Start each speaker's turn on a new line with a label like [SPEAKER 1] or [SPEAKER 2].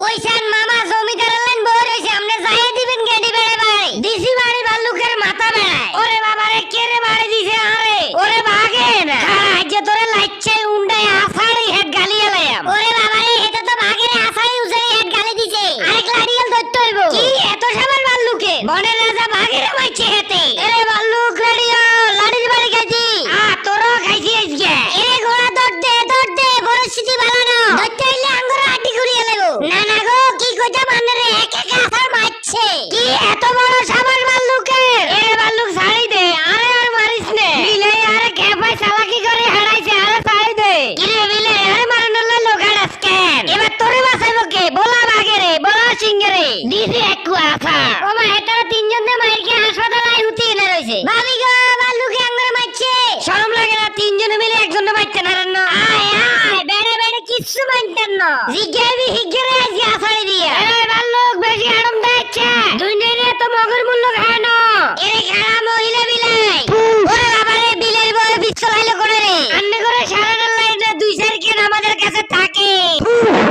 [SPEAKER 1] কইছেন মামা জমিদার লাইন বই রইছে যাই দিবেন গেডি বেড়ে বাড়ি দিছি বাড়ি ভাল্লুকের মাথা বেড়ায়। ওরে বাবা রে, কে রে বাড়ি দিছে আরে ওরে ভাগে না। তোরে লাইচ্ছে উন্ডাই আফাড়ি হেড গালি এলাম ওরে বাবা রে এটা তো ভাগে রে আফাড়ি উজারি হেড গালি দিছে। আরেক লাড়িয়াল ধরতে হইব। কি? এত সাবার ভাল্লুকে বনের রাজা ভাগে রে মাইছে হেতে। কইতা মানে এক এক আসার মারছে। কি এত বড় সাবার ভাল্লুকের এরে ভাল্লুক ছাড়ি দে আরে আর মারিস নে। বিলে আরে খেপাই চালাকি করে হারাইছে আরে ছাড়ি দে। কি রে বিলে আরে মারানোর লোক হারাস কেন? এবার তোরে বাঁচাইবো কে? বলা বাগে রে বলা সিংহে রে। দিদি এক কুয়াশা ও মা হেতারা তিনজন দে মাইরকে হাসপাতালে হুতি এনে রইছে। ভাবি গো ভাল্লুকে আঙ্গুরে মারছে। শরম লাগে না তিনজনে মিলে একজনে মারতে না। রান্না আয় আয় বেড়ে বেড়ে কিচ্ছু মানতেন না। জিজ্ঞাবি হিজ্ঞরে আজকে কাছে থাকে